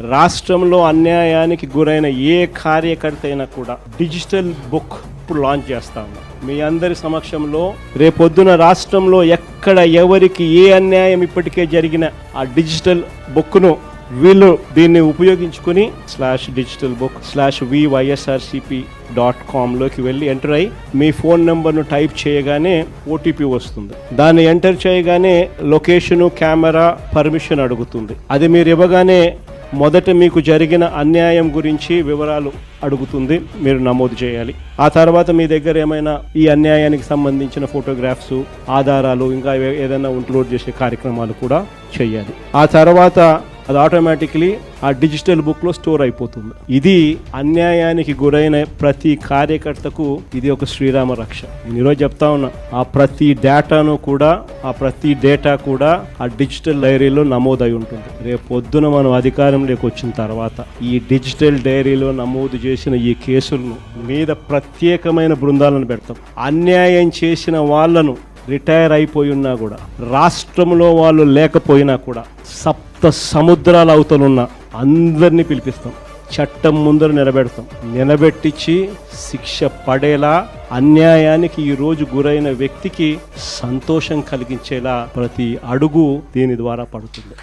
రాష్ట్రంలో అన్యాయానికి గురైన ఏ కార్యకర్త అయినా కూడా డిజిటల్ బుక్ ఇప్పుడు లాంచ్ చేస్తా ఉన్నాం. మీ అందరి సమక్షంలో రేపొద్దున రాష్ట్రంలో ఎక్కడ ఎవరికి ఏ అన్యాయం ఇప్పటికే జరిగిన ఆ డిజిటల్ బుక్ను వీళ్ళు దీన్ని ఉపయోగించుకుని slash digital book slash YSRCP dot కామ్లోకి వెళ్ళి ఎంటర్ అయ్యి మీ ఫోన్ నెంబర్ను టైప్ చేయగానే ఓటీపీ వస్తుంది. దాన్ని ఎంటర్ చేయగానే లొకేషను కెమెరా పర్మిషన్ అడుగుతుంది. అది మీరు ఇవ్వగానే మొదట మీకు జరిగిన అన్యాయం గురించి వివరాలు అడుగుతుంది. మీరు నమోదు చేయాలి. ఆ తర్వాత మీ దగ్గర ఏమైనా ఈ అన్యాయానికి సంబంధించిన ఫోటోగ్రాఫ్స్ ఆధారాలు ఇంకా ఏ- ఏదైనా ఇంక్లూడ్ చేసే కార్యక్రమాలు కూడా చేయాలి. ఆ తర్వాత అది ఆటోమేటిక్లీ ఆ డిజిటల్ బుక్లో స్టోర్ అయిపోతుంది. ఇది అన్యాయానికి గురైన ప్రతి కార్యకర్తకు ఇది ఒక శ్రీరామ రక్ష. నేను ఈరోజు చెప్తా ఉన్నా ఆ ప్రతి డేటాను కూడా ఆ ప్రతి డేటా కూడా ఆ డిజిటల్ డైరీలో నమోదై ఉంటుంది. రేపు పొద్దున మనం అధికారంలోకి వచ్చిన తర్వాత ఈ డిజిటల్ డైరీలో నమోదు చేసిన ఈ కేసులను మీద ప్రత్యేకమైన బృందాలను పెడతాం. అన్యాయం చేసిన వాళ్ళను రిటైర్ అయిపోయి ఉన్నా కూడా రాష్ట్రంలో వాళ్ళు లేకపోయినా కూడా సప్త సముద్రాల అవతలున్న అందరినీ పిలిపిస్తాం. చట్టం ముందర నిలబెడతాం. నిలబెట్టించి శిక్ష పడేలా అన్యాయానికి ఈ రోజు గురైన వ్యక్తికి సంతోషం కలిగించేలా ప్రతి అడుగు దీని ద్వారా పడుతుంది.